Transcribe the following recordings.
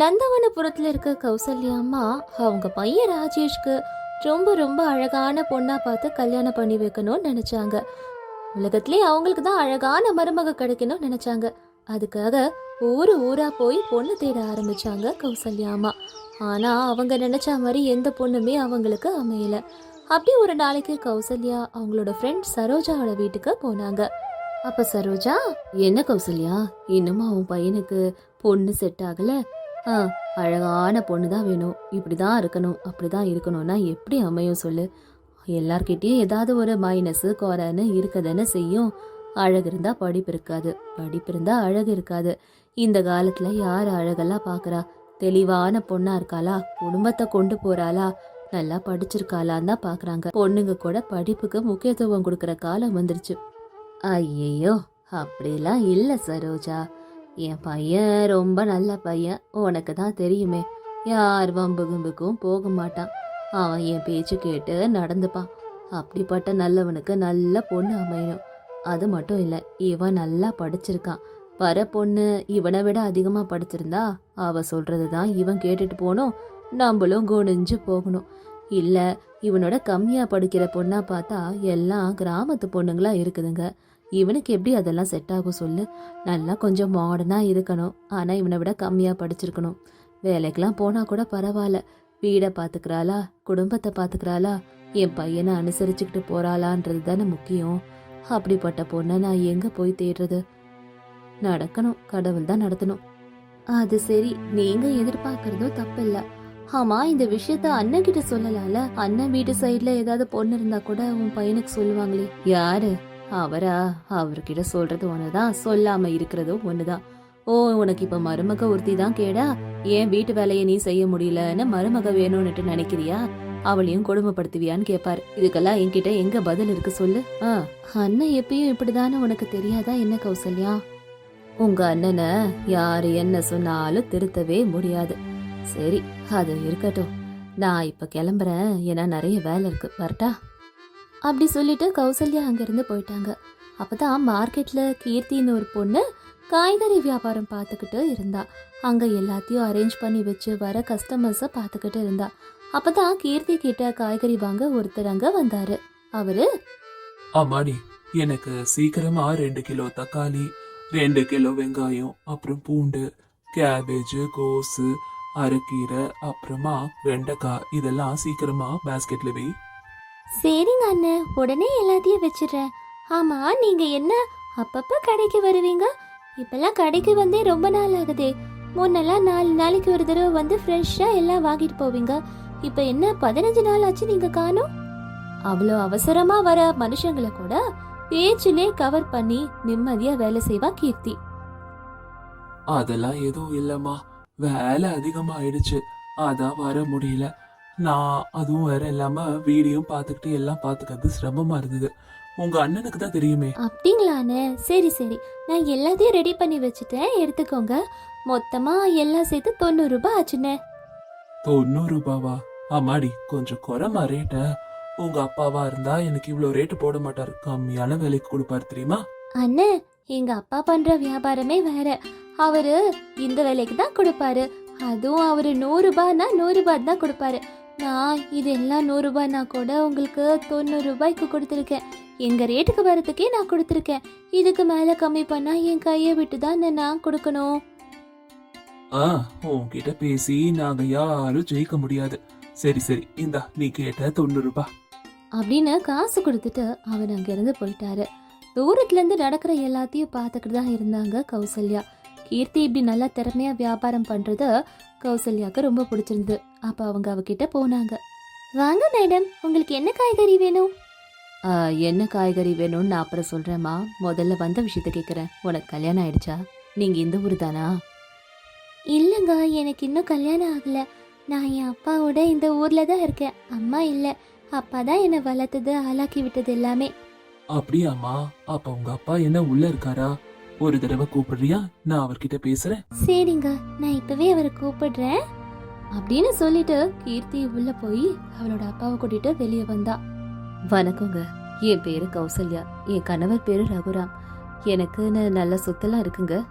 நந்தவனபுரத்துல இருக்க கௌசல்யா அம்மா அவங்க பையன் ராஜேஷ்க்கு ரொம்ப ரொம்ப அழகான பொண்ணா பார்த்து கல்யாணம் பண்ணி வைக்கணும்னு நினைச்சாங்க. உலகத்திலே அவங்களுக்கு தான் அழகான மருமக கிடைக்கணும்னு நினைச்சாங்க. அதுக்காக ஊரு ஊரா போய் பொண்ணு தேட ஆரம்பிச்சாங்க கௌசல்யா அம்மா. ஆனா அவங்க நினைச்ச மாதிரி எந்த பொண்ணுமே அவங்களுக்கு அமையல. அப்படி ஒரு நாளைக்கு கௌசல்யா அவங்களோட ஃப்ரெண்ட் சரோஜாவோட வீட்டுக்கு போனாங்க. அப்ப சரோஜா என்ன கௌசல்யா? இன்னுமா உன் பையனுக்கு பொண்ணு செட் ஆகல? ஆ அழகான பொண்ணு தான் வேணும். இப்படி தான் இருக்கணும் அப்படி தான் இருக்கணும்னா எப்படி அமையும் சொல்லு. எல்லார்கிட்டேயும் ஏதாவது ஒரு மைனஸு குறைன்னு இருக்கதானே செய்யும். அழகு இருந்தால் படிப்பு இருக்காது படிப்பு இருந்தால் அழகு இருக்காது. இந்த காலத்தில் யார் அழகெல்லாம் பார்க்கறா தெளிவான பொண்ணாக இருக்காளா? குடும்பத்தை கொண்டு போகிறாளா நல்லா படிச்சிருக்காளான்னு தான் பார்க்குறாங்க பொண்ணுங்க கூட படிப்புக்கு முக்கியத்துவம் கொடுக்குற காலம் வந்துருச்சு. ஐயையோ அப்படிலாம் இல்லை சரோஜா. என் பையன் ரொம்ப நல்ல பையன். உனக்கு தான் தெரியுமே. யார் வம்பு கும்புக்கும் போக மாட்டான். அவன் என் பேச்சு கேட்டு நடந்துப்பான். அப்படிப்பட்ட நல்லவனுக்கு நல்ல பொண்ணு அமையணும். அது மட்டும் இல்லை இவன் நல்லா படிச்சிருக்கான். வர பொண்ணு இவனை விட அதிகமாக படிச்சிருந்தா அவ சொல்கிறது தான் இவன் கேட்டுட்டு போகணும். நம்மளும் குனிஞ்சு போகணும். இல்லை இவனோட கம்மியாக படிக்கிற பொண்ணாக பார்த்தா எல்லாம் கிராமத்து பொண்ணுங்களா இருக்குதுங்க. இவனுக்கு எப்படி அதெல்லாம் செட் ஆகும் சொல்லு? நல்லா கொஞ்சம் மாடர்னாக இருக்கணும். ஆனால் இவனை விட கம்மியாக படிச்சிருக்கணும். வேலைக்கெலாம் போனால் கூட பரவாயில்ல. வீடை பார்த்துக்கிறாளா? குடும்பத்தை பார்த்துக்கிறாளா? என் பையனை அனுசரிச்சுக்கிட்டு போகிறாளான்றது தானே முக்கியம். அப்படிப்பட்ட பொண்ணை நான் எங்கே போய் தேடுறது? நடக்கணும். கடவுள் தான் நடத்தணும். அது சரி. நீங்க எதிர்பார்க்கறதும் தப்பில்ல. ஆமா இந்த விஷயத்த அண்ணன் கிட்ட சொல்லலாம்ல? அண்ணன் வீட்டு சைடுல ஏதாவது பொண்ணு இருந்தா கூட உன் பையனுக்கு சொல்லுவாங்களே. யாரு? அவரா? அவர்கிட்ட சொல்றது ஒண்ணுதான் சொல்லாம இருக்கிறதும் ஒண்ணுதான். ஓ உனக்கு இப்ப மருமக ஒருத்தி தான் கேடா? ஏன் வீட்டு வேலையை நீ செய்ய முடியலன்னு மருமக வேணும்னுட்டு நினைக்கிறியா? அவளையும் கொடுமைப்படுத்துவியான்னு கேட்பாரு இதுக்கெல்லாம் என்கிட்ட எங்க பதில் இருக்கு சொல்லு? ஆ அண்ணன் எப்பயும் இப்படிதானே உனக்கு தெரியாதா என்ன கௌசல்யா? உங்க அண்ணனை யாரு என்ன சொன்னாலும் திருத்தவே முடியாது. சரி அது இருக்கட்டும். நான் இப்ப கிளம்புறேன். ஏன்னா நிறைய வேலை இருக்கு. வரட்டா? அப்படி சொல்லிட்டு கௌசல்யா அங்கேருந்து போயிட்டாங்க. அப்போ தான் மார்க்கெட்டில் கீர்த்தின்னு ஒரு பொண்ணு காய்கறி வியாபாரம் பார்த்துக்கிட்டு இருந்தா. அங்கே எல்லாத்தையும் அரேஞ்ச் பண்ணி வச்சு வர கஸ்டமர்ஸை பார்த்துக்கிட்டு இருந்தா. அப்பதான் கீர்த்தி கிட்ட காய்கறி வாங்க ஒருத்தர் அங்கே வந்தார். அவர் அம்மாடி எனக்கு சீக்கிரமா ரெண்டு கிலோ தக்காளி ரெண்டு கிலோ வெங்காயம் அப்புறம் பூண்டு கேபேஜ் கோஸு அரைக்கீரை அப்புறமா வெண்டைக்காய் இதெல்லாம் சீக்கிரமா பாஸ்கெட்ல வை. சரிங்க அண்ணன் உடனே எல்லாத்தையும் வச்சிடுறேன். ஆமா நீங்க என்ன அப்பப்ப கடைக்கு வருவீங்க? இப்பெல்லாம் கடைக்கு வந்தே ரொம்ப நாள் ஆகுதே. முன்னெல்லாம் நாலு நாளைக்கு ஒரு தடவை வந்து ஃப்ரெஷ்ஷாக எல்லாம் வாங்கிட்டு போவீங்க. இப்ப என்ன பதினஞ்சு நாள் ஆச்சு நீங்க காணோம்? அவ்வளோ அவசரமா வர மனுஷங்களை கூட பேச்சிலே கவர் பண்ணி நிம்மதியா வேலை செய்வா கீர்த்தி. அதெல்லாம் எதுவும் இல்லம்மா. வேலை அதிகமாயிடுச்சு. அதான் வர முடியல. நான் அதுவும் வேற இல்லாம வீடியும் பார்த்துக்கிட்டு எல்லாம் பார்த்துக்கிறது சிரமமா இருந்தது. உங்க அண்ணனுக்கு தான் தெரியுமே. அப்படிங்களாண்ணே? சரி சரி. நான் எல்லாத்தையும் ரெடி பண்ணி வச்சுட்டேன். எடுத்துக்கோங்க. மொத்தமா எல்லாம் சேர்த்து தொண்ணூறு ரூபாய் ஆச்சுண்ணே. தொண்ணூறு ரூபாவா? அம்மாடி கொஞ்சம் குறைமா ரேட்ட உங்க அப்பாவா இருந்தா எனக்கு இவ்வளவு ரேட்டு போட மாட்டாரு. கம்மியான விலைக்கு கொடுப்பாரு தெரியுமா? அண்ணே எங்க அப்பா பண்ற வியாபாரமே வேற. அவரு இந்த விலைக்கு தான் கொடுப்பாரு. அதுவும் அவரு நூறு ரூபாய்னா நூறு ரூபாய் தான் கொடுப்பாரு. நான் இதெல்லாம் நூறு ரூபாய்னா கூட உங்களுக்கு தொண்ணூறு ரூபாய்க்கு கொடுத்துருக்கேன். எங்க ரேட்டுக்கு வரதுக்கே நான் கொடுத்துருக்கேன். இதுக்கு மேல கம்மி பண்ணா என் கையை விட்டு தான் நான் கொடுக்கணும். ஆ உன்கிட்ட பேசி நாங்க யாரும் ஜெயிக்க முடியாது. சரி சரி இந்தா நீ கேட்ட தொண்ணூறு ரூபாய் அப்படின்னு காசு கொடுத்துட்டு அவர் அங்கிருந்து போயிட்டாரு. தூரத்துல இருந்து நடக்கிற எல்லாத்தையும் பார்த்துக்கிட்டு தான் இருந்தாங்க கௌசல்யா. கீர்த்தி இப்படி நல்லா திறமையா வியாபாரம் பண்றது கௌசல்யாக்கு ரொம்ப பிடிச்சிருந்தது. அப்ப அவங்க அவகிட்ட போனாங்க. வாங்க மேடம். உங்களுக்கு என்ன காய்கறி வேணும்? என்ன காய்கறி வேணும்னு நான் அப்புறம் சொல்றேம்மா. முதல்ல வந்த விஷயத்த கேட்குறேன் உனக்கு கல்யாணம் ஆயிடுச்சா? நீங்க இந்த ஊர் தானா? இல்லைங்க. எனக்கு இன்னும் கல்யாணம் ஆகல. நான் என் அப்பாவோட இந்த ஊர்ல தான் இருக்கேன். அம்மா இல்லை. அப்பா தான் என்னை வளர்த்தது ஆளாக்கி விட்டது எல்லாமே. அப்படியாம்மா. அப்ப உங்க அப்பா என்ன உள்ள இருக்காரா? ஒரு தடவை கூப்பிடுறியா? நான் அவர்கிட்ட பேசுறேன். சரிங்க. நான் இப்பவே அவரை கூப்பிடுறேன். அப்படின்னு சொல்லிட்டு கீர்த்தி உள்ள போய் அவளோட அப்பாவை கூட்டிட்டு வெளியே வந்தா. வணக்கங்க. என் பேரு கௌசல்யா. என் கணவர் பேரு ரகுராம். எனக்குன்னு நல்ல சொத்தெல்லாம் இருக்குங்க.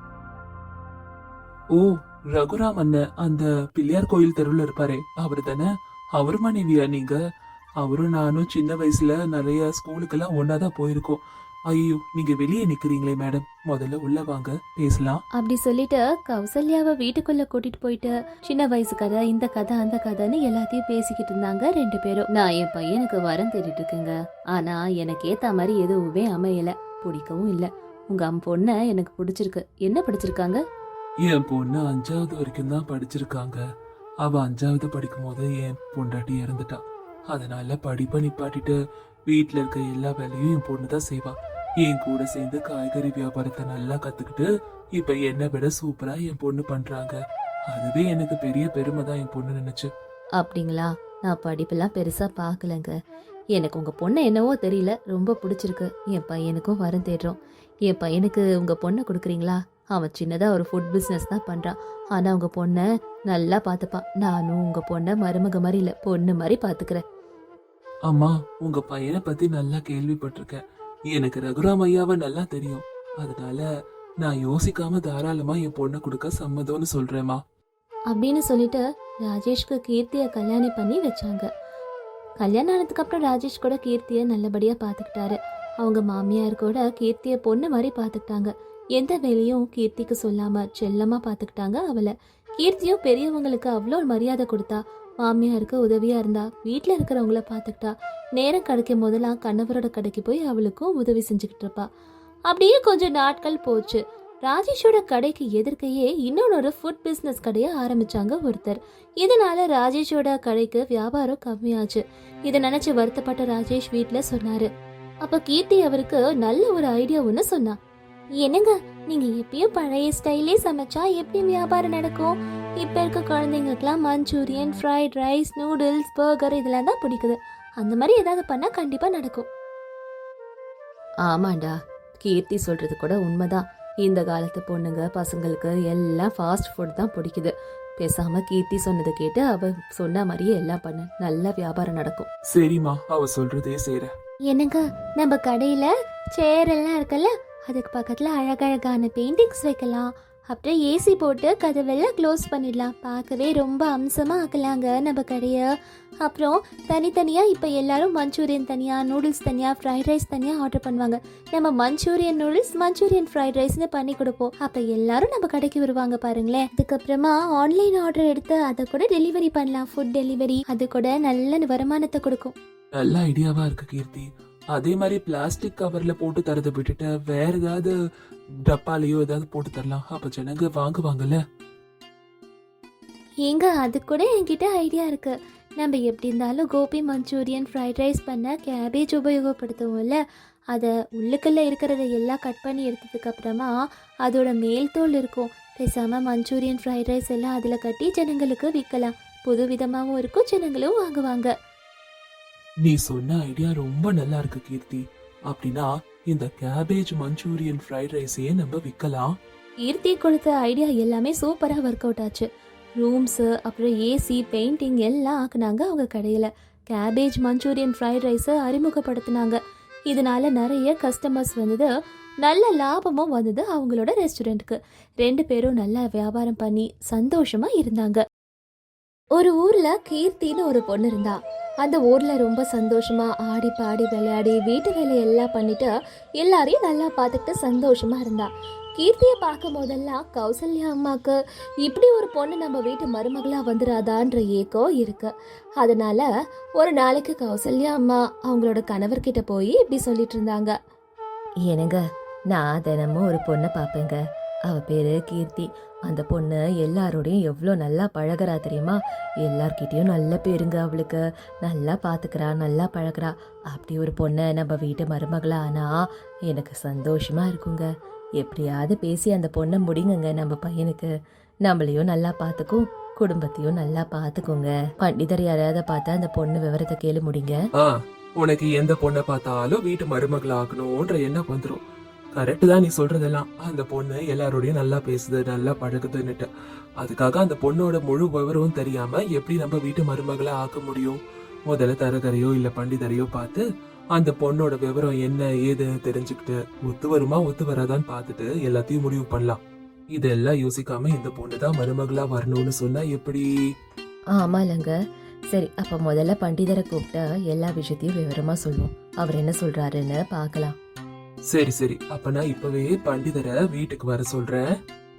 ஓ ரகுராம் அண்ணன் அந்த பிள்ளையார் கோயில் தெருவுல இருப்பாரே. அவரு தானே? அவர் மனைவியா நீங்க? அவரும் நானும் சின்ன வயசுல நிறைய ஸ்கூலுக்கெல்லாம் ஒன்னாதான் போயிருக்கோம். ஐயோ நீங்க வெளியே நிக்கிறீங்களே மேடம். முதல்ல உள்ள வாங்க பேசலாம். அப்படி சொல்லிட்டு கௌசல்யாவை வீட்டுக்குள்ள கூட்டிட்டு போயிட்டு சின்ன வயசு கதை இந்த கதை அந்த கதைன்னு எல்லாத்தையும் பேசிக்கிட்டு இருந்தாங்க ரெண்டு பேரும். நான் என் பையனுக்கு வரம் தேடிட்டு இருக்கேங்க. ஆனா எனக்கு ஏத்த மாதிரி எதுவுமே அமையல. பிடிக்கவும் இல்ல. உங்க அம் பொண்ண எனக்கு பிடிச்சிருக்கு. என்ன பிடிச்சிருக்காங்க? என் பொண்ணு அஞ்சாவது வரைக்கும் தான் படிச்சிருக்காங்க. அவ அஞ்சாவது படிக்கும் போது என் பொண்டாட்டி இறந்துட்டா. அதனால படிப்பை நிப்பாட்டிட்டு வீட்ல இருக்க எல்லா வேலையும் என் பொண்ணு தான் செய்வா. என் கூட சேர்ந்து காய்கறி வியாபாரத்தை நல்லா கத்துக்கிட்டு இப்ப என்னை விட சூப்பரா என் பொண்ணு பண்றாங்க. அதுவே எனக்கு பெரிய பெருமை தான் என் பொண்ணு நினைச்சு. அப்படிங்களா? நான் படிப்பெல்லாம் பெருசா பார்க்கலங்க. எனக்கு உங்க பொண்ணை என்னவோ தெரியல. ரொம்ப பிடிச்சிருக்கு. என் பையனுக்கும் வரம் தேடுறோம். என் பையனுக்கு உங்க பொண்ணை கொடுக்குறீங்களா? அவன் சின்னதா ஒரு ஃபுட் பிஸ்னஸ் தான் பண்றான். ஆனா உங்க பொண்ணை நல்லா பார்த்துப்பான் நானும் உங்க பொண்ணை மருமக மாதிரி இல்ல பொண்ணு மாதிரி பாத்துக்கிறேன் அம்மா உங்க பையனை பத்தி நல்லா கேள்விப்பட்டிருக்கேன். எனக்கு ரகுராம் ஐயாவை நல்லா தெரியும். அதனால நான் யோசிக்காம தாராளமா என் பொண்ணை கொடுக்க சம்மதம்னு சொல்றேம்மா. அப்படின்னு சொல்லிட்டு ராஜேஷ்க்கு கீர்த்தியை கல்யாணம் பண்ணி வச்சாங்க. கல்யாணம் ஆனதுக்கு அப்புறம் ராஜேஷ் கூட கீர்த்தியை நல்லபடியா பார்த்துக்கிட்டாரு. அவங்க மாமியார் கூட கீர்த்தியை பொண்ணு மாதிரி பார்த்துக்கிட்டாங்க. எந்த வேலையும் கீர்த்திக்கு சொல்லாம செல்லமா பார்த்துக்கிட்டாங்க அவளை. கீர்த்தியும் பெரியவங்களுக்கு அவ்வளோ மரியாதை கொடுத்தா மாமியாருக்கு உதவியா இருந்தா வீட்டில் இருக்கிறவங்கள பார்த்துக்கிட்டா நேரம் கிடைக்கும் போதெல்லாம் கணவரோட கடைக்கு போய் அவளுக்கும் உதவி செஞ்சுக்கிட்டு இருப்பா. அப்படியே கொஞ்சம் நாட்கள் போச்சு. ராஜேஷோட கடைக்கு எதிர்க்கையே இன்னொரு ஃபுட் பிஸ்னஸ் கடையை ஆரம்பிச்சாங்க ஒருத்தர். இதனால ராஜேஷோட கடைக்கு வியாபாரம் கம்மியாச்சு. இதை நினைச்சு வருத்தப்பட்ட ராஜேஷ் வீட்டில் சொன்னாரு. அப்ப கீர்த்தி அவருக்கு நல்ல ஒரு ஐடியா ஒன்று சொன்னா. என்னங்க நீங்க எப்பயும் பழைய ஸ்டைலே சமைச்சா எப்படி வியாபாரம் நடக்கும்? இப்ப இருக்க குழந்தைங்களுக்குலாம் Manchurian fried rice noodles burger இதெல்லாம் தான் பிடிக்குது. அந்த மாதிரி ஏதாவது பண்ணா கண்டிப்பா நடக்கும். ஆமாண்டா. கீர்த்தி சொல்றது கூட உண்மைதான். இந்த காலத்து பொண்ணுங்க பசங்களுக்கு எல்லாம் ஃபாஸ்ட் ஃபுட் தான் பிடிக்குது. பேசாம கீர்த்தி சொன்னதை கேட்டு அவ சொன்ன மாதிரியே எல்லாம் பண்ணு. நல்ல வியாபாரம் நடக்கும். சரிம்மா அவ சொல்றதே செய்யற என்னங்க நம்ம கடையில சேர் எல்லாம் இருக்குல்ல அதுக்கு பக்கத்தில் அழகழகான பெயிண்டிங்ஸ் வைக்கலாம். அப்புறம் ஏசி போட்டு கதவெல்லாம் க்ளோஸ் பண்ணிடலாம். பார்க்கவே ரொம்ப அம்சமாக ஆக்கலாங்க நம்ம கடையை. அப்புறம் தனித்தனியாக இப்போ எல்லாரும் மஞ்சூரியன் தனியாக நூடுல்ஸ் தனியாக ஃப்ரைட் ரைஸ் தனியாக ஆர்டர் பண்ணுவாங்க. நம்ம மஞ்சூரியன் நூடுல்ஸ் மஞ்சூரியன் ஃப்ரைட் ரைஸ்னு பண்ணி கொடுப்போம். அப்போ எல்லாரும் நம்ம கடைக்கு வருவாங்க பாருங்களேன். அதுக்கப்புறமா ஆன்லைன் ஆர்டர் எடுத்து அதை கூட டெலிவரி பண்ணலாம். ஃபுட் டெலிவரி அது கூட நல்ல வருமானத்தை கொடுக்கும். நல்ல ஐடியாவாக இருக்கு கீர்த்தி. அதே மாதிரி பிளாஸ்டிக் கவரில் போட்டு தரதை விட்டுட்டு வேற ஏதாவது டப்பாலையோ ஏதாவது போட்டு தரலாம். அப்ப ஜனங்க வாங்குவாங்கல்ல? ஏங்க அது கூட என்கிட்ட ஐடியா இருக்கு. நம்ம எப்படி இருந்தாலும் கோபி மஞ்சூரியன் ஃப்ரைட் ரைஸ் பண்ண கேபேஜ் உபயோகப்படுத்துவோம்ல. அதை உள்ளுக்குள்ளே இருக்கிறத எல்லாம் கட் பண்ணி எடுத்ததுக்கு அப்புறமா அதோட மேல் தோல் இருக்கும். பேசாமல் மஞ்சூரியன் ஃப்ரைட் ரைஸ் எல்லாம் அதில் கட்டி ஜனங்களுக்கு விற்கலாம் புது விதமாகவும் இருக்கும் ஜனங்களும் வாங்குவாங்க. நீ சொன்ன ஐடியா ரொம்ப நல்லா இருக்கு கீர்த்தி. அப்படின்னா இந்த கேபேஜ் மஞ்சூரியன் ஃப்ரைட் ரைஸையே நம்ம விற்கலாம் கீர்த்தி கொடுத்த ஐடியா எல்லாமே சூப்பராக ஒர்க் அவுட் ஆச்சு. ரூம்ஸு அப்புறம் ஏசி பெயிண்டிங் எல்லாம் ஆக்குனாங்க அவங்க கடையில். கேபேஜ் மஞ்சூரியன் ஃப்ரைட் ரைஸை அறிமுகப்படுத்தினாங்க. இதனால நிறைய கஸ்டமர்ஸ் வந்தது நல்ல லாபமும் வந்தது அவங்களோட ரெஸ்டாரண்ட்டுக்கு ரெண்டு பேரும் நல்லா வியாபாரம் பண்ணி சந்தோஷமாக இருந்தாங்க. ஒரு ஊர்ல கீர்த்தின்னு ஒரு பொண்ணு இருந்தா. அந்த ஊர்ல ரொம்ப சந்தோஷமா ஆடி பாடி விளையாடி வீட்டு வேலை எல்லாம் பண்ணிட்டு எல்லாரையும் நல்லா பார்த்துக்கிட்டு சந்தோஷமா இருந்தா. கீர்த்தியை பார்க்கும் போதெல்லாம் கௌசல்யா அம்மாக்கு இப்படி ஒரு பொண்ணு நம்ம வீட்டு மருமகளாக வந்துடாதான்ற ஏக்கம் இருக்கு. அதனால ஒரு நாளைக்கு கௌசல்யா அம்மா அவங்களோட கணவர்கிட்ட போய் இப்படி சொல்லிட்டு இருந்தாங்க. எனங்க நான் தினமும் ஒரு பொண்ணை பார்ப்பேங்க. அவ பேரு கீர்த்தி. அந்த பொண்ணு எல்லாரோடையும் எவ்வளோ நல்லா பழகுறா தெரியுமா? எல்லார்கிட்டேயும் நல்ல பேருங்க அவளுக்கு. நல்லா பார்த்துக்கிறா நல்லா பழகுறா. அப்படி ஒரு பொண்ணை நம்ம வீட்டு மருமகளானா எனக்கு சந்தோஷமாக இருக்குங்க. எப்படியாவது பேசி அந்த பொண்ணை முடிங்குங்க நம்ம பையனுக்கு. நம்மளையும் நல்லா பார்த்துக்கும் குடும்பத்தையும் நல்லா பார்த்துக்கோங்க பண்டிதர் யாராவது பார்த்தா அந்த பொண்ணு விவரத்தை கேளு முடிங்க. உனக்கு எந்த பொண்ணை பார்த்தாலும் வீட்டு மருமகளாகணும்ன்ற எண்ணம் வந்துடும் கரெக்டு தான் நீ சொல்றதெல்லாம். அந்த பொண்ணு எல்லாரோடையும் நல்லா பேசுது நல்லா பழகுதுன்னுட்டு. அதுக்காக அந்த பொண்ணோட முழு விவரமும் தெரியாம எப்படி நம்ம வீட்டு மருமகளை ஆக்க முடியும்? முதல்ல தரகரையோ இல்ல பண்டிதரையோ பார்த்து அந்த பொண்ணோட விவரம் என்ன ஏதுன்னு தெரிஞ்சுக்கிட்டு ஒத்து வருமா ஒத்து வராதான்னு பார்த்துட்டு எல்லாத்தையும் முடிவு பண்ணலாம். இதெல்லாம் யோசிக்காம இந்த பொண்ணு தான் மருமகளா வரணும்னு சொன்னா எப்படி? ஆமாலங்க சரி அப்ப முதல்ல பண்டிதரை கூப்பிட்டா எல்லா விஷயத்தையும் விவரமா சொல்லுவோம். அவர் என்ன சொல்றாருன்னு பார்க்கலாம். சரி சரி. அப்ப நான் இப்பவே பண்டிதரை வீட்டுக்கு வர சொல்றேன்.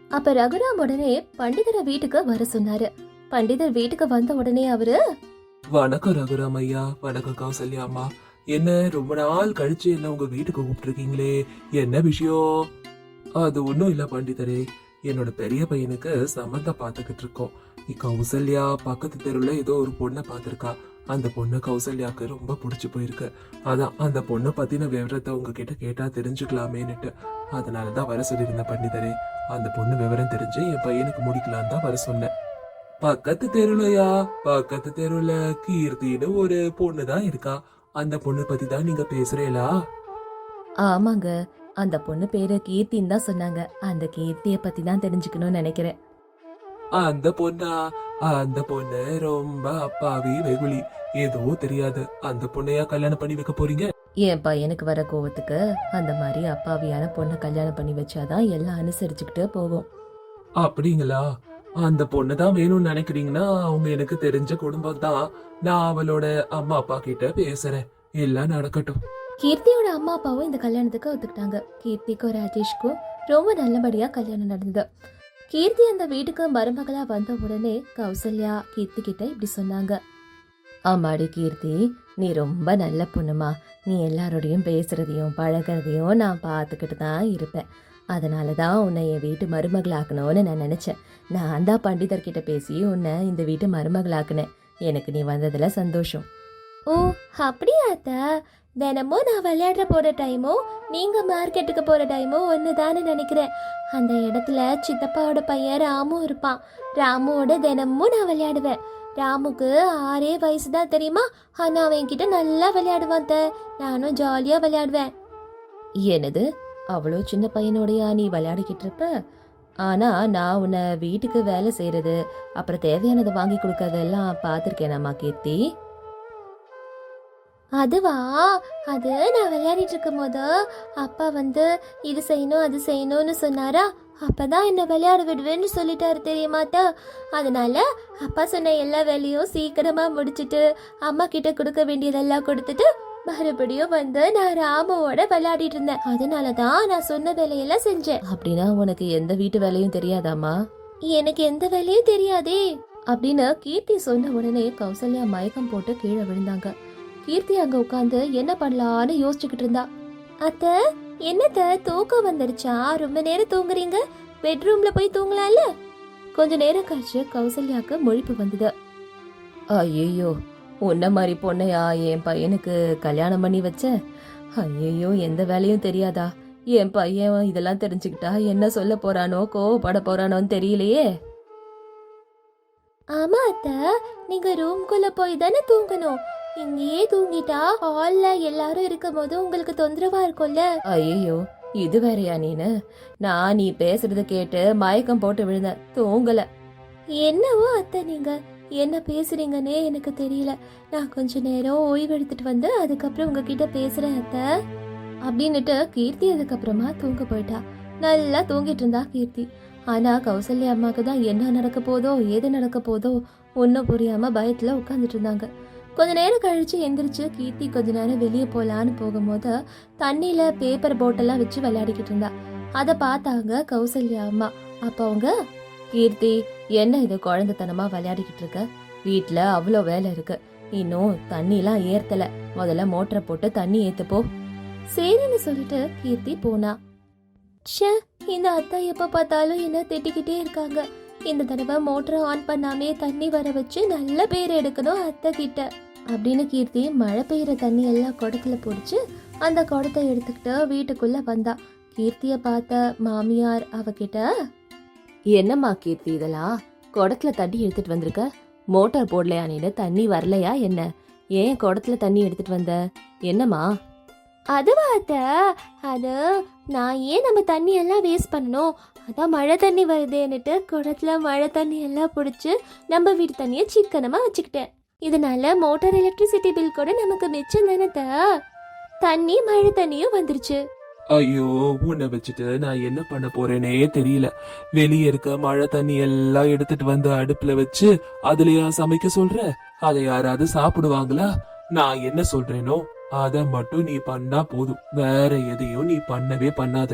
அப்ப ரகுராம் உடனே பண்டிதரை வீட்டுக்கு வர சொன்னாரு. பண்டிதர் வீட்டுக்கு வந்த உடனே அவரு வணக்கம் ரகுராம் ஐயா வணக்கம் கௌசல்யா அம்மா. என்ன ரொம்ப நாள் கழிச்சு என்ன உங்க வீட்டுக்கு கூப்பிட்டுருக்கீங்களே? என்ன விஷயம்? அது ஒண்ணும் இல்ல பண்டிதரே. என்னோட பெரிய பையனுக்கு சம்மந்தம் பார்த்துக்கிட்டு இருக்கோம். இ கௌசல்யா பக்கத்து தெருவுல ஏதோ ஒரு பொண்ணை பார்த்திருக்கா. அந்த பொண்ணு கௌசல்யாக்கு ரொம்ப பிடிச்சு போயிருக்கு. அதான் அந்த பொண்ணை பத்தின விவரத்தை உங்ககிட்ட கேட்டா தெரிஞ்சுக்கலாமேன்னுட்டு. அதனாலதான் வர சொல்லியிருந்தேன் பண்டிதரே அந்த பொண்ணு விவரம் தெரிஞ்சு என் பையனுக்கு முடிக்கலாம் தான் வர சொன்னேன். பக்கத்து தெருவுலயா பக்கத்து தெருவுல கீர்த்தின்னு ஒரு பொண்ணு தான் இருக்கா. அந்த பொண்ணு பத்தி தான் நீங்க பேசுறீங்களா? ஆமாங்க அந்த பொண்ணு பேரு கீர்த்தின்னு தான் சொன்னாங்க. அந்த கீர்த்திய பத்தி தான் தெரிஞ்சுக்கணும்னு நினைக்கிறேன். அந்த பொண்ணா? அந்த பொண்ணு ரொம்ப அப்பாவி வெகுளி ஏதோ தெரியாது. அந்த பொண்ணையா கல்யாணம் பண்ணி வைக்க போறீங்க? என் பையனுக்கு வர கோவத்துக்கு? அந்த மாதிரி அப்பாவியான பொண்ணை கல்யாணம் பண்ணி வச்சாதான் எல்லாம் அனுசரிச்சுக்கிட்டு போகும் அப்படிங்களா? அந்த பொண்ணு தான் வேணும்னு நினைக்கிறீங்கன்னா அவங்க எனக்கு தெரிஞ்ச குடும்பம் தான். நான் அவளோட அம்மா அப்பா கிட்ட பேசுறேன். எல்லாம் நடக்கட்டும். கீர்த்தியோட அம்மா அப்பாவும் இந்த கல்யாணத்துக்கு ஒத்துக்கிட்டாங்க. கீர்த்திக்கும் ராஜேஷ்க்கும் ரொம்ப நல்லபடியா கல்யாணம் நடந்தது. கீர்த்தி அந்த வீட்டுக்கு மருமகளா வந்த உடனே கௌசல்யா கீர்த்தி கிட்ட இப்படி சொன்னாங்க. ஆமாடி கீர்த்தி நீ ரொம்ப நல்ல பொண்ணுமா. நீ எல்லாரோடையும் பேசுறதையும் பழகிறதையும் நான் பார்த்துக்கிட்டு தான் இருப்பேன். அதனால தான் உன்னை என் வீட்டு மருமகளாக்கணும்னு நான் நினச்சேன். நான் தான் பண்டிதர்கிட்ட பேசி உன்னை இந்த வீட்டு மருமகளாக்குனேன். எனக்கு நீ வந்ததுல சந்தோஷம். ஓ அப்படியா அத்தா? தினமும் நான் விளையாடுற போகிற டைமும் நீங்கள் மார்க்கெட்டுக்கு போகிற டைமும் ஒன்று தானே நினைக்கிறேன். அந்த இடத்துல சித்தப்பாவோட பையன் ராமு இருப்பான். ராமுவோட தினமும் நான் விளையாடுவேன். ராமுக்கு ஆறே வயசு தான் தெரியுமா? ஆனால் அவன் என்கிட்ட நல்லா விளையாடுவான் த நானும் ஜாலியாக விளையாடுவேன். என்னது? அவ்வளோ சின்ன பையனோடையா நீ விளையாடிக்கிட்டு இருப்ப? ஆனால் நான் உன்னை வீட்டுக்கு வேலை செய்கிறது அப்புறம் தேவையானதை வாங்கி கொடுக்கறதெல்லாம் பார்த்துருக்கேனாம்மா கீர்த்தி? அதுவா? அது நான் விளையாடிட்டு இருக்கும் போது அப்பா வந்து இது செய்யணும் அது செய்யணும்னு சொன்னாரா? அப்பதான் என்ன விளையாட விடுவேன்னு சொல்லிட்டாரு தெரியுமாட்டா அதனால அப்பா சொன்ன எல்லா வேலையும் சீக்கிரமா முடிச்சிட்டு அம்மா கிட்ட கொடுக்க வேண்டியதெல்லாம் கொடுத்துட்டு மறுபடியும் வந்து நான் ராமுவோட விளையாடிட்டு இருந்தேன். அதனால தான் நான் சொன்ன வேலையெல்லாம் செஞ்சேன். அப்படின்னா உனக்கு எந்த வீட்டு வேலையும் தெரியாதாமா எனக்கு எந்த வேலையும் தெரியாதே. அப்படின்னு கீர்த்தி சொன்ன உடனே கௌசல்யா மயக்கம் போட்டு கீழே விழுந்தாங்க. கீர்த்தி அங்க உட்காந்து என்ன பண்ணலான்னு யோசிச்சுக்கிட்டு இருந்தா. அத்த என்னத்த? தூக்கம் வந்துருச்சா? ரொம்ப நேரம் தூங்குறீங்க? பெட்ரூம்ல போய் தூங்கலாம்ல? கொஞ்ச நேரம் கழிச்சு கௌசல்யாக்கு முழிப்பு வந்தது. ஐயோ உன்ன மாதிரி பொண்ணையா என் பையனுக்கு கல்யாணம் பண்ணி வச்ச ஐயோ எந்த வேலையும் தெரியாதா? என் பையன் இதெல்லாம் தெரிஞ்சுக்கிட்டா என்ன சொல்ல போறானோ கோவப்பட போறானோன்னு தெரியலையே. ஆமா அத்த. நீங்க ரூம்குள்ள போய் தானே தூங்கணும். இங்கேயே தூங்கிட்டா ஹால்ல எல்லாரும் இருக்கும் போது உங்களுக்கு தொந்தரவா இருக்கும்ல? ஐயோ இது வேறயா நீனு? நான் நீ பேசுறத கேட்டு மயக்கம் போட்டு விழுந்தேன். தூங்கல. என்னவோ அத்தை நீங்க? என்ன பேசுறீங்கன்னே எனக்கு தெரியல. நான் கொஞ்ச நேரம் ஓய்வு எடுத்துட்டு வந்து அதுக்கப்புறம் உங்ககிட்ட பேசுறேன் அத்தை. அப்படின்னுட்டு கீர்த்தி அதுக்கப்புறமா தூங்க போயிட்டா. நல்லா தூங்கிட்டு இருந்தா கீர்த்தி. ஆனா கௌசல்யா அம்மாக்கு தான் என்ன நடக்க போதோ ஏது நடக்க போதோ ஒன்றும் புரியாம பயத்துல உட்காந்துட்டு இருந்தாங்க. கொஞ்ச நேரம் கழிச்சு எந்திரிச்சு கீர்த்தி கொஞ்ச நேரம் வெளியே போலான்னு போகும்போது தண்ணியில பேப்பர் போட்டெல்லாம் வச்சு விளையாடிக்கிட்டு இருந்தா. அதை பார்த்தாங்க கௌசல்யா அம்மா. அப்ப அவங்க கீர்த்தி என்ன இது குழந்தைத்தனமா விளையாடிக்கிட்டு இருக்க? வீட்டில் அவ்வளோ வேலை இருக்கு. இன்னும் தண்ணிலாம் ஏத்தல. முதல்ல மோட்டரை போட்டு தண்ணி ஏற்றுப்போ சரின்னு சொல்லிட்டு கீர்த்தி போனா. ச்சே இந்த அத்தா எப்ப பார்த்தாலும் என்ன திட்டிக்கிட்டே இருக்காங்க. இந்த தடவை மோட்டரை ஆன் பண்ணாமே தண்ணி வர வச்சு நல்ல பேர் எடுக்கணும் அத்தை கிட்ட. அப்படின்னு கீர்த்தி மழை பெய்கிற தண்ணி எல்லாம் குடத்துல பிடிச்சி அந்த குடத்தை எடுத்துக்கிட்டு வீட்டுக்குள்ள வந்தா. கீர்த்திய பார்த்த மாமியார் அவகிட்ட என்னம்மா கீர்த்தி இதெல்லாம்? குடத்துல தண்ணி எடுத்துட்டு வந்திருக்க? மோட்டார் போடலையா நீனு? தண்ணி வரலையா என்ன? ஏன் குடத்துல தண்ணி எடுத்துட்டு வந்த? என்னம்மா? அதுவா அத்த அது நான் ஏன் நம்ம தண்ணி எல்லாம் வேஸ்ட் பண்ணணும்? அதான் மழை தண்ணி வருதேன்னுட்டு குடத்துல மழை தண்ணி எல்லாம் பிடிச்சி நம்ம வீட்டு தண்ணியை சிக்கனமாக வச்சுக்கிட்டேன். இதனால மோட்டார் எலக்ட்ரிசிட்டி பில் கூட நமக்கு மிச்சம் தானே தண்ணி மழை தண்ணியும் வந்துருச்சு. ஐயோ உன்னை வச்சுட்டு நான் என்ன பண்ண போறேனே தெரியல. வெளியே இருக்க மழை தண்ணி எல்லாம் எடுத்துட்டு வந்து அடுப்புல வச்சு அதுலயா சமைக்க சொல்ற? அதை யாராவது சாப்பிடுவாங்களா? நான் என்ன சொல்றேனோ? அத மட்டும் நீ பண்ணா போதும். வேற எதையும் நீ பண்ணவே பண்ணாத.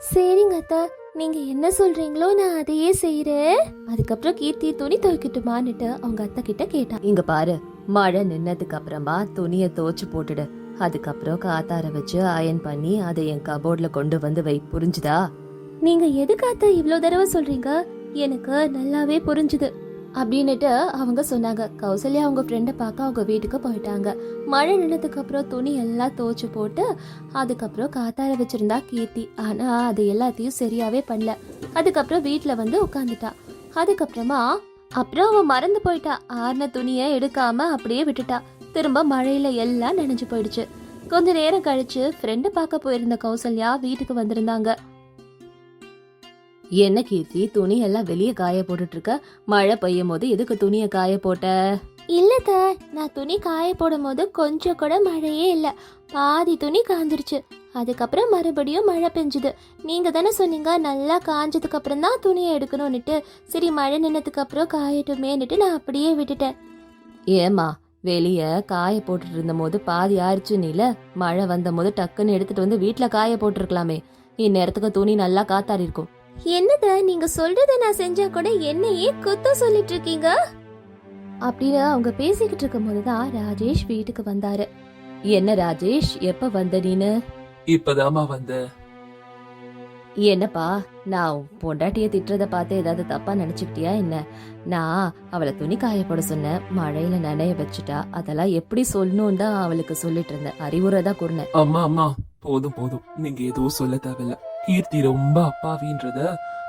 சரிங்க அத்தா. நீங்க என்ன சொல்றீங்களோ நான் அதையே செய்யறேன் அதுக்கப்புறம் கீர்த்தி துணி துவைக்கட்டுமான்னுட்டு அவங்க அத்தை கிட்ட கேட்டா. இங்க பாரு மழை நின்னதுக்கு அப்புறமா துணியை துவைச்சு போட்டுடு. அதுக்கப்புறம் காத்தார வச்சு அயன் பண்ணி அதை என் கபோர்ட்ல கொண்டு வந்து வை. புரிஞ்சுதா? நீங்க எதுக்கு அத்தை இவ்ளோ தடவை சொல்றீங்க? எனக்கு நல்லாவே புரிஞ்சுது. அப்படின்னுட்டு அவங்க சொன்னாங்க. கௌசல்யா அவங்க ஃப்ரெண்டை பார்க்க அவங்க வீட்டுக்கு போயிட்டாங்க. மழை நின்னதுக்கு அப்புறம் துணி எல்லாம் துவச்சி போட்டு அதுக்கப்புறம் காத்தார வச்சிருந்தா கீர்த்தி. ஆனா அது எல்லாத்தையும் சரியாவே பண்ணல. அதுக்கப்புறம் வீட்டில் வந்து உட்காந்துட்டா அதுக்கப்புறமா அப்புறம் அவன் மறந்து போயிட்டா. ஆறுன துணியை எடுக்காம அப்படியே விட்டுட்டா. திரும்ப மழையில எல்லாம் நனைஞ்சு போயிடுச்சு. கொஞ்ச நேரம் கழிச்சு ஃப்ரெண்டு பார்க்க போயிருந்த கௌசல்யா வீட்டுக்கு வந்திருந்தாங்க. என்ன கீர்த்தி துணி எல்லாம் வெளியே காய போட்டுட்டு இருக்க மழை பெய்யும் போது எதுக்கு துணியை காய போட்ட? இல்ல நான் துணி காய போடும் போது கொஞ்சம் கூட மழையே இல்ல. பாதி துணி காஞ்சிருச்சு. அதுக்கப்புறம் மறுபடியும் மழை பெஞ்சுது. நீங்க தானே சொன்னீங்க நல்லா காஞ்சதுக்கு அப்புறம் தான் துணியை எடுக்கணும்னுட்டு. சரி மழை நின்னதுக்கு அப்புறம் காயட்டுமேன்னுட்டு நான் அப்படியே விட்டுட்டேன். ஏமா வெளிய காய போட்டுட்டு இருந்த போது பாதி ஆயிடுச்சு நீல. மழை வந்த போது டக்குன்னு எடுத்துட்டு வந்து வீட்ல காய போட்டிருக்கலாமே. இந்நேரத்துக்கு துணி நல்லா காத்தாடி இருக்கும். என்னத நீங்க சொல்றத நான் செஞ்சா கூட என்னையே குத்த சொல்லிட்டு இருக்கீங்க அப்படின்னு அவங்க பேசிக்கிட்டு இருக்கும் போதுதான் ராஜேஷ் வீட்டுக்கு வந்தாரு. என்ன ராஜேஷ் எப்ப வந்த நீனு? இப்பதாம்மா வந்த. என்னப்பா நான் உன் பொண்டாட்டிய திட்டுறத பார்த்து ஏதாவது தப்பா நினைச்சுக்கிட்டியா என்ன? நான் அவளை துணி காய போட சொன்னேன் மழையில நனைய வச்சுட்டா. அதெல்லாம் எப்படி சொல்லணும் தான் அவளுக்கு சொல்லிட்டு இருந்தேன். அறிவுரை தான் கூறினேன். அம்மா அம்மா போதும் போதும். நீங்க எதுவும் சொல்ல தேவையில்ல. கீர்த்தி ரொம்ப அப்பாவின்றத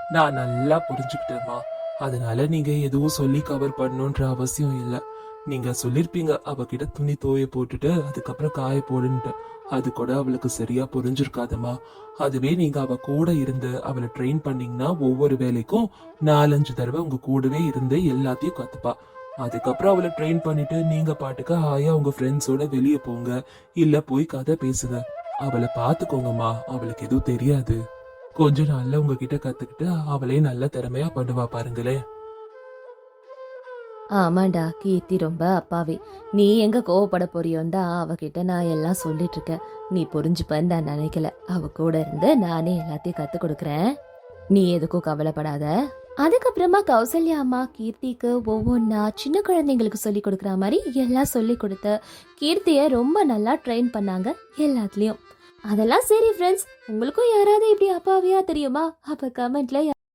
நான் நல்லா புரிஞ்சுக்கிட்டேம்மா. அதனால நீங்க எதுவும் சொல்லி கவர் பண்ணுன்ற அவசியம் இல்லை. நீங்க சொல்லிருப்பீங்க அவகிட்ட துணி தோய போட்டுட்டு அதுக்கப்புறம் காய போடுன்ட்டு. அது கூட அவளுக்கு சரியா புரிஞ்சிருக்காதம்மா அதுவே நீங்க அவ கூட இருந்து அவளை ட்ரெயின் பண்ணீங்கன்னா ஒவ்வொரு வேலைக்கும் நாலஞ்சு தடவை உங்க கூடவே இருந்து எல்லாத்தையும் கத்துப்பா. அதுக்கப்புறம் அவளை ட்ரெயின் பண்ணிட்டு நீங்க பாட்டுக்கு ஆயா உங்க ஃப்ரெண்ட்ஸோட வெளியே போங்க. இல்ல போய் கதை பேசுங்க. அவளை பாத்துக்கோங்கம்மா. அவளுக்கு எதுவும் தெரியாது. கொஞ்ச நாள்ல உங்ககிட்ட கத்துக்கிட்டு அவளே நல்ல திறமையா பண்ணுவா பாருங்களேன் ஆமாண்டா கீர்த்தி ரொம்ப அப்பாவி. நீ எங்க கோவப்பட போறியோன்னு தான் அவகிட்ட நான் எல்லாம் சொல்லிட்டு இருக்கேன் நீ புரிஞ்சுப்பன்னு நான் நினைக்கல. அவ கூட இருந்து நானே எல்லாத்தையும் கத்து கொடுக்குறேன். நீ எதுக்கும் கவலைப்படாத. அதுக்கப்புறமா கௌசல்யா அம்மா கீர்த்திக்கு ஒவ்வொன்றா சின்ன குழந்தைங்களுக்கு சொல்லி கொடுக்குற மாதிரி எல்லாம் சொல்லி கொடுத்து கீர்த்தியை ரொம்ப நல்லா ட்ரெயின் பண்ணாங்க எல்லாத்துலேயும். அதெல்லாம் சரி ஃப்ரெண்ட்ஸ் உங்களுக்கும் யாராவது இப்படி அப்பாவியா தெரியுமா? அப்ப கமெண்ட்ல